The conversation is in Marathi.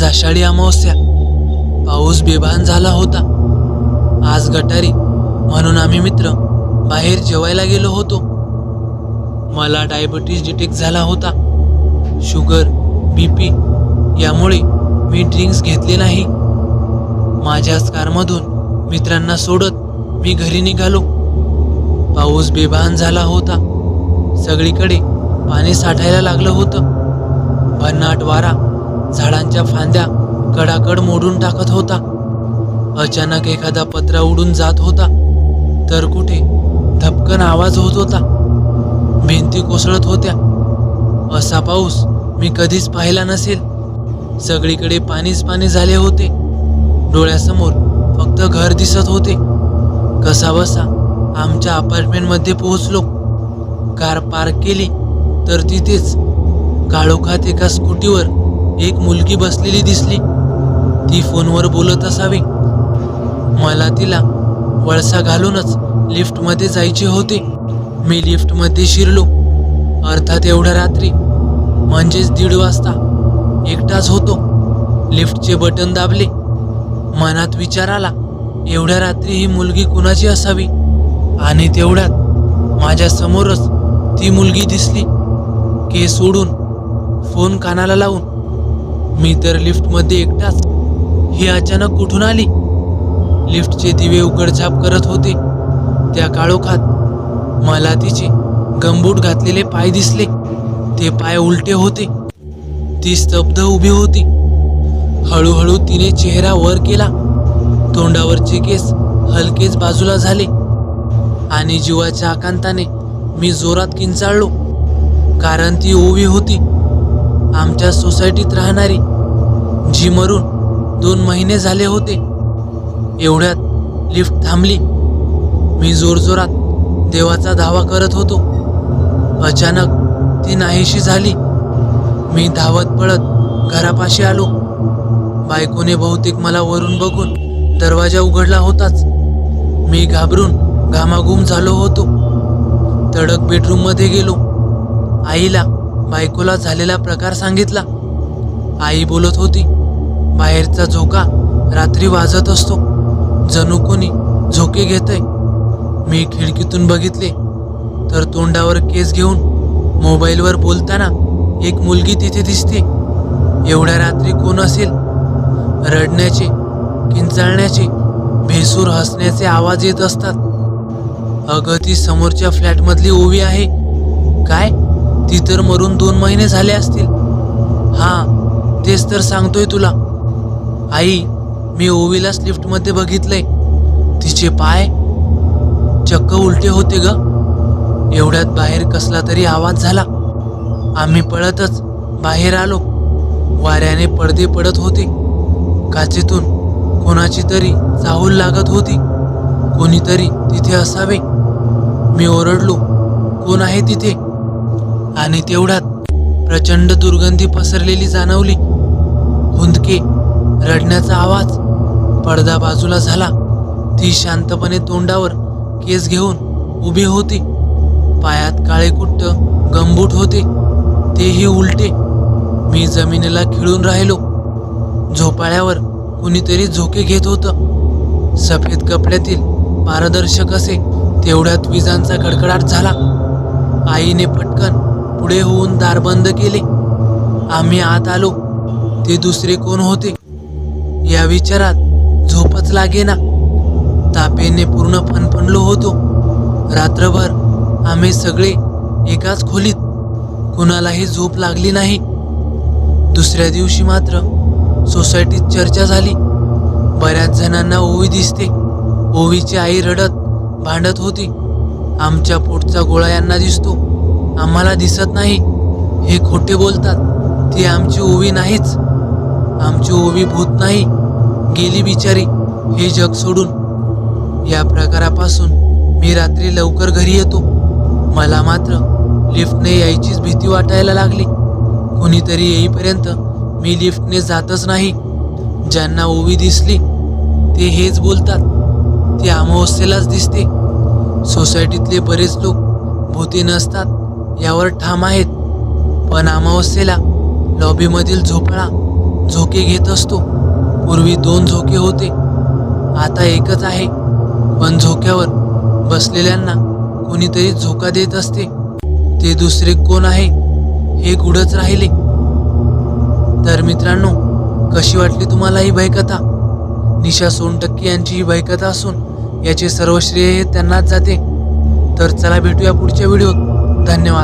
आज आषाढी अमावस्या. पाऊस बेभान झाला होता. आज गटारी. म्हणून आम्ही मित्र बाहेर जेवायला गेलो होतो. मला डायबिटीज डिटेक्ट झाला होता. शुगर बी पी यामुळे मी ड्रिंक्स घेतले नाही. माझ्याच कारमधून मित्रांना सोडत मी घरी निघालो. पाऊस बेभान झाला होता. सगळीकडे पाणी साठायला लागलं होतं. भन्नाट वारा. झाडांच्या फांद्या कडाकड मोडून टाकत होता. अचानक एखादा पत्रा उडून जात होता. तर कुठे? धपकन आवाज होत होता. भिंती कोसळत होत्या. असा पाऊस मी कधीच पाहिला नसेल. सगळीकडे पाणीच पाणी झाले होते. डोळ्यासमोर फक्त घर दिसत होते. कसा बसा आमच्या अपार्टमेंटमध्ये पोहोचलो. कार पार्क केली तर तिथेच. काळोखात एका स्कूटीवर एक मुलगी बसलेली दिसली. ती फोनवर बोलत असावी. मला तिला वळसा घालूनच लिफ्टमध्ये जायचे होते. मी लिफ्टमध्ये शिरलो. अर्थात एवढ्या रात्री म्हणजेच दीड वाजता एकटाच होतो. लिफ्टचे बटन दाबले. मनात विचार आला एवढ्या रात्री ही मुलगी कुणाची असावी? आणि तेवढ्यात माझ्या समोरच ती मुलगी दिसली. केस सोडून फोन कानाला लावून मी तर लिफ्टमध्ये एकटाच. ही अचानक कुठून आली? लिफ्टचे दिवे उघडछाप करत होते. त्या काळोखात मला तिचे गंबूट घातलेले पाय दिसले. ते पाय उलटे होते. ती स्तब्ध उभी होती. हळूहळू तिने चेहरा वर केला. तोंडावरचे केस हलकेच बाजूला झाले. आणि जीवाच्या आकांताने मी जोरात किंचाळलो. कारण ती ओवी होती. आमच्या सोसायटीत राहणारी जी मरून दोन महिने झाले होते एवढ्यात लिफ्ट थांबली. मी जोरजोरात देवाचा धावा करत होतो. अचानक ती नाहीशी झाली. मी धावत पळत घरापाशी आलो. बायकोने बहुतेक मला वरून बघून दरवाजा उघडला होताच. मी घाबरून घामाघूम झालो होतो. तडक बेडरूममध्ये गेलो. आईला बायकोला झालेला प्रकार सांगितला. आई बोलत होती बाहेरचा झोका रात्री वाजत असतो. जणू कोणी झोके घेतय. मी खिडकीतून बघितले. तर तोंडावर केस घेऊन मोबाईलवर बोलताना एक मुलगी तिथे दिसते. एवढ्या रात्री कोण असेल? रडण्याचे किंचाळण्याचे भेसूर हसण्याचे आवाज येत असतात. अगं ती समोरच्या फ्लॅटमधली ओवी आहे. काय? ती तर मरून दोन महिने झाले असतील. हां तेच तर सांगतोय तुला. आई मी ओवीलाच लिफ्टमध्ये बघितलंय. तिचे पाय चक्क उलटे होते ग. एवढ्यात बाहेर कसला तरी आवाज झाला. आम्ही पळतच बाहेर आलो. वाऱ्याने पडदे पडत होते. काचेतून कोणाची तरी चाहूल लागत होती. कोणीतरी तिथे असावे. मी ओरडलो कोण आहे तिथे? आणि तेवढ्यात प्रचंड दुर्गंधी पसरलेली जाणवली. हुंदके रडण्याचा आवाज पडदा बाजूला झाला. ती शांतपणे तोंडावर केस घेऊन उभी होती. पायात काळे कुट्ट गंबूट होते. तेही उलटे. मी जमिनीला खिळून राहिलो. झोपाळ्यावर कुणीतरी झोके घेत होतं. सफेद कपड्यातील पारदर्शक असे तेवढ्यात विजांचा कडकडाट झाला. आईने पटकन पुढे होऊन दार बंद केले. आम्ही आत आलो. ते दुसरे कोण होते? या विचारात झोपच लागेना. तापेने पूर्ण फणफणलो होतो. रात्रभर आम्ही सगळे एकाच खोलीत. कुणालाही झोप लागली नाही. दुसऱ्या दिवशी मात्र सोसायटीत चर्चा झाली. बऱ्याच जणांना ओवी दिसते. ओवीची आई रडत भांडत होती. आमच्या पोटचा गोळा यांना दिसतो. आम्हाला दिसत नाही. हे खोटे बोलतात. ती आमची ओवी नाहीच आमची ओवी भूत नाही. गेली बिचारी. हे जग सोडून. या प्रकारापासून मी रात्री लवकर घरी येतो. मला मात्र लिफ्टने यायचीच भीती वाटायला लागली. कोणीतरी येईपर्यंत मी लिफ्टने जातच नाही. ज्यांना ओवी दिसली ते हेच बोलतात. ती अमावस्येलाच दिसते. सोसायटीतले बरेच लोक भूती नसतात. यावर ठाम आहेत. पण अमावस्येला लॉबीमधील झोपळा झोके घेत असतो. पूर्वी दोन झोके होते. आता एकच आहे. पण झोक्यावर बसलेल्यांना कोणीतरी झोका देत असते. ते दुसरे कोण आहे? हे गुडच राहिले. तर मित्रांनो कशी वाटली तुम्हाला ही भयकथा? निशा सोनटक्के यांची ही भयकथा असून याचे सर्व श्रेय हे त्यांनाच जाते. तर चला भेटूया पुढच्या व्हिडिओत. धन्यवाद.